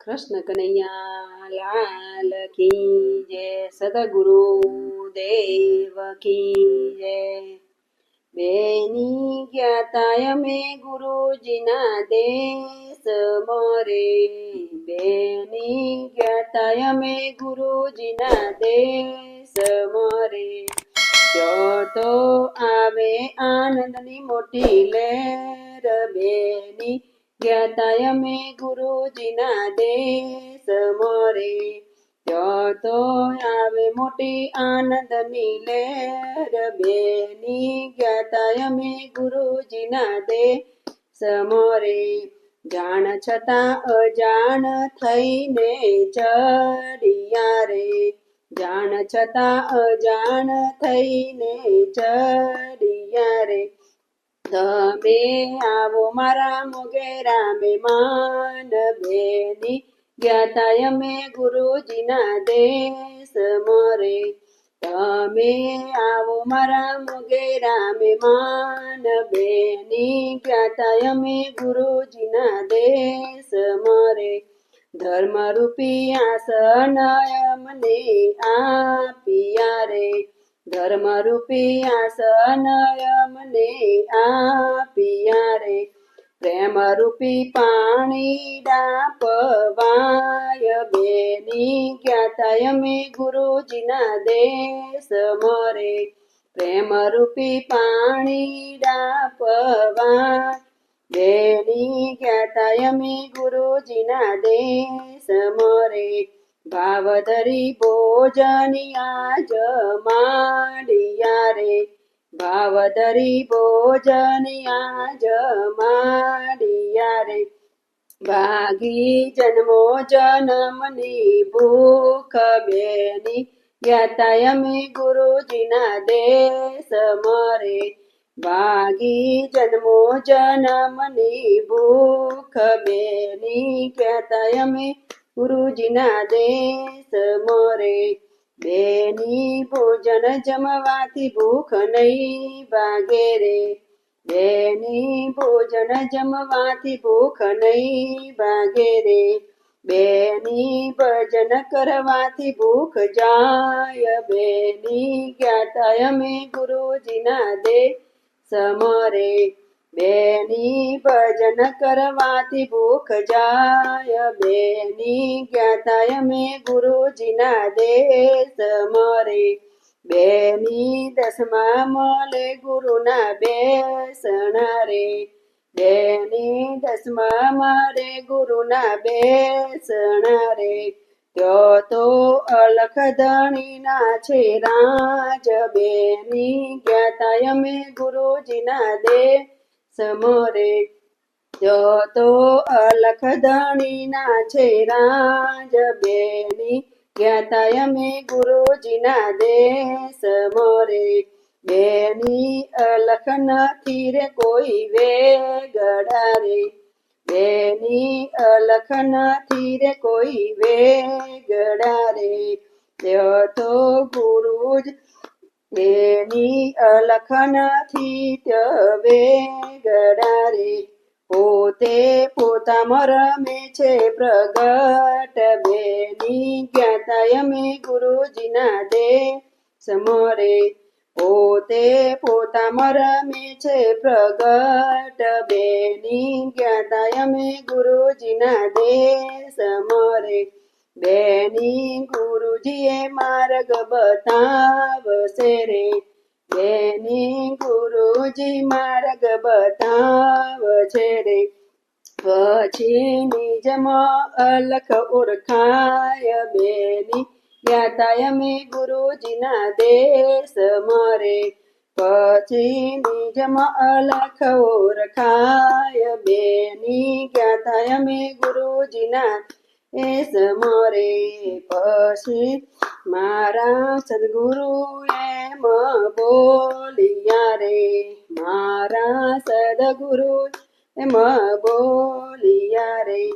કૃષ્ણ કનૈયા લાલ કી જય સદગુરુ દેવ કી જય બેની જ્ઞાતા અમે ગુરુજીના દેશ મોરે. બેની જ્ઞાતા અમે ગુરુજીના દેશ મોરે. તો આવે આનંદની મોટી લેર બેની જ્ઞાતા અમે ગુરુજીના દેશ મોરે જો તો આવે મોટી આનંદની લહેર બેની જ્ઞાતા અમે ગુરુજીના દેશ મોરે જાણ છતાં અજાણ થઈને ચડિયા રે જાણ છતાં અજાણ થઈને ચડિયા રે તમે આવો મારા મોગેરા મેમાન બેની. જ્ઞાતા અમે ગુરુજીના દેશ મોરે. તમે આવો મારા મોગેરા મેમાન બેની. જ્ઞાતા અમે ગુરુજીના દેશ મોરે. ધર્મરૂપી આસન મને આપિયા રે. ધર્મ રૂપી આસન અમને આપિયા રે. પ્રેમ રૂપી પાણી ડાપવાય બેની જ્ઞાતા અમે ગુરુજીના દેશ મરે. પ્રેમ રૂપી પાણી ડાપવા બેની જ્ઞાતા અમે ગુરુજીના દેશ મોરે. ભાવધરી ભોજનિયા જમાડિયા રે. ભાવધરી ભોજનિયા જમાડિયા રે. ભાગી જન્મો જન્મની ભૂખ બેની. અમે ગુરુજીના દેશ મરે. ભાગી જન્મો જન્મની ભૂખ બેની. અમે ગુરુજીના દેશ મોરે. બેની ભોજન જમવાથી ભૂખ નહીં ભાગે રે. બેની ભોજન જમવાથી ભૂખ નહીં ભાગે રે. બેની ભજન કરવાથી ભૂખ જાય. બેની જ્ઞાતા અમે ગુરુજીના દે સમરે બેની ભજન કરવાથી ભૂખ જાય. બેની જ્ઞાતા અમે ગુરુજીના દેશ મરે. બેની દસમા મળે ગુરુના બેસણા રે. બેની દસમા મારે ગુરુના બેસણા રે. ત્યો તો અલખ ધણીના છે રાજ. બેની જ્ઞાતા અમે ગુરુજીના દે સમરે. જતો અલખ ધણીના છે રાજ બેની. જ્ઞાતા અમે ગુરુજીના દેશ મોરે. બેની અલખ નથી રે કોઈ વે ગડારે બેની અલખ નથી રે કોઈ વે ગડારે તો ગુરુજ બેની અલખ નથી ત્યવે ગડારે પોતે પોતા રમે છે પ્રગટ. બેની જ્ઞાતા અમે ગુરુજીના દે સમરે. પોતે પોતામાં રમે છે પ્રગટ. બેની જ્ઞાતા અમે ગુરુજીના દે સમરે. બેની ગુરુજીએ માર્ગ બતાવશે રે. બેની ગુરુજી માર્ગ બતાવશે રે. પછી નિજમાં અલખ ઓળખાય બેની. જ્ઞાતા અમે ગુરુજીના દેશ મરે. પછી નિજમાં અલખ ઓળખાય બેની. જ્ઞાતા અમે ગુરુજીના એસ મોરે પછી મારા સદગુરુ એમ બોલિયા રે. મારા સદગુરુ એમ બોલિયા રે.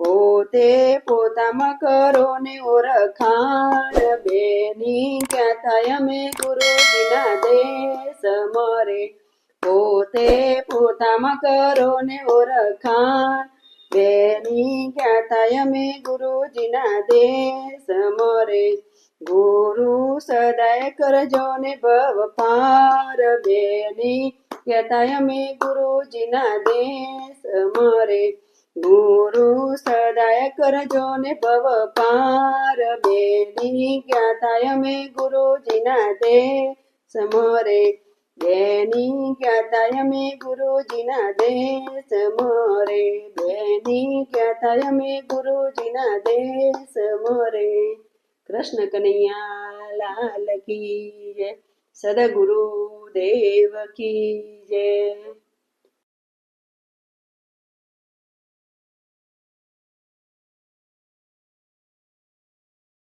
પોતે પોતામાં કરો ને ઓળખાણ બેની ક્યાં અમે ગુરુજીના દેશ મરે. પોતે પોતામાં કરો ને ઓળખાણ બેની ગયા તા અમે ગુરુજીના દેશ મોરે. ગુરુ સદાય કરજો ને ભવ પાર બેની. ગયા તા અમે ગુરુજીના દેશ મોરે. ગુરુ સદાય કરજો ને ભવ પાર બેની. ગયા તા અમે ગુરુજીના દેશ મોરે. બેની તા અમે ગુરુજીના દેશ મોરે? બેની તા અમે ગુરુજીના દેશ મોરે? કૃષ્ણ કનૈયા લાલ કી જય. સદગુરુ દેવ કી જય.